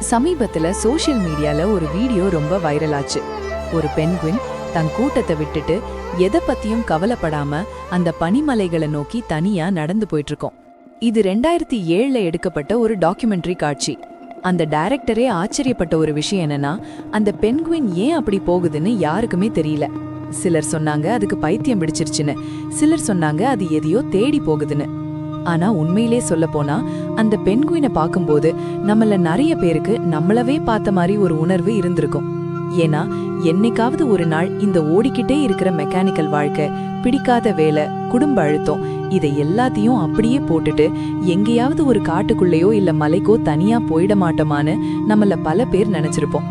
சமீபத்துல சோஷியல் மீடியால ஒரு வீடியோ ரொம்ப வைரல் ஆச்சு ஒரு பெண்குவின் தன் கூட்டத்தை விட்டுட்டு எதை பத்தியும் கவலைப்படாம அந்த பனிமலைகளை நோக்கி தனியா நடந்து போயிட்டு இருக்கோம் இது ரெண்டாயிரத்தி ஏழுல எடுக்கப்பட்ட ஒரு டாக்குமெண்ட்ரி காட்சி. அந்த டைரக்டரே ஆச்சரியப்பட்ட ஒரு விஷயம் என்னன்னா அந்த பெண்குவின் ஏன் அப்படி போகுதுன்னு யாருக்குமே தெரியல. சிலர் சொன்னாங்க அதுக்கு பைத்தியம் பிடிச்சிருச்சுன்னு. சிலர் சொன்னாங்க அது எதையோ தேடி போகுதுன்னு. ஆனா உண்மையிலே சொல்ல போனா அந்த பெண்குயினை பார்க்கும்போது நம்மள நிறைய பேருக்கு நம்மளவே பார்த்த மாதிரி ஒரு உணர்வு இருந்திருக்கும். ஏன்னா என்னைக்காவது ஒரு நாள் இந்த ஓடிக்கிட்டே இருக்கிற மெக்கானிக்கல் வாழ்க்கை பிடிக்காத வேலை குடும்ப அழுத்தம் இதை எல்லாத்தையும் அப்படியே போட்டுட்டு எங்கேயாவது ஒரு காட்டுக்குள்ளேயோ இல்ல மலைக்கோ தனியா போயிட மாட்டோமான்னு நம்மள பல பேர் நினைச்சிருப்போம்.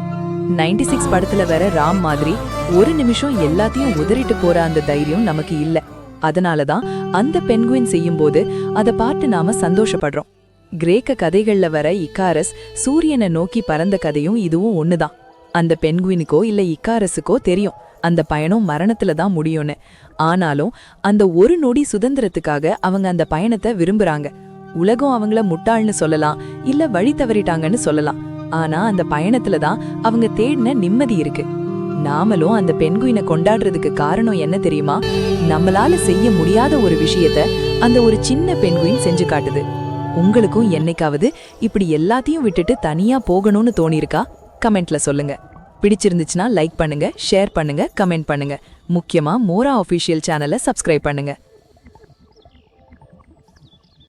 96 சிக்ஸ் படத்துல வர ராம் மாதிரி ஒரு நிமிஷம் எல்லாத்தையும் உதறிட்டு போற அந்த தைரியம் நமக்கு இல்லை. அதனால தான் அந்த பெண்குயின் செய்யும்போது அதை பார்த்து நாம சந்தோஷப்படுறோம். கிரேக்க கதைகள்ல வர இக்காரஸ் சூரியனை நோக்கி பறந்த கதையும் இதுவும் ஒண்ணுதான். அந்த பெண்குயினுக்கோ இல்ல இக்காரஸுக்கோ தெரியும். அந்த பயணம் மரணத்துல தான் முடியும்னு. ஆனாலும் அந்த ஒரு நொடி சுதந்திரத்துக்காக அவங்க அந்த பயணத்தை விரும்புறாங்க. உலகம் அவங்கள முட்டாள்னு சொல்லலாம் இல்ல வழி தவறிட்டாங்கன்னு சொல்லலாம். ஆனா அந்த பயணத்துல தான் அவங்க தேடின நிம்மதி இருக்கு. நாமளும் அந்த பெண்குயினை கொண்டாடுறதுக்கு காரணம் என்ன தெரியுமா? நம்மளால செய்ய முடியாத ஒரு விஷயத்த அந்த ஒரு சின்ன பெண்குயின் செஞ்சு காட்டுது. உங்களுக்கும் என்னைக்காவது இப்படி எல்லாத்தையும் விட்டுட்டு தனியா போகணும்னு தோணியிருக்கா? கமெண்ட்ல சொல்லுங்க. பிடிச்சிருந்துச்சுன்னா லைக் பண்ணுங்க ஷேர் பண்ணுங்க கமெண்ட் பண்ணுங்க. முக்கியமா மோரா ஆஃபீஷியல் சேனலை சப்ஸ்கிரைப் பண்ணுங்க.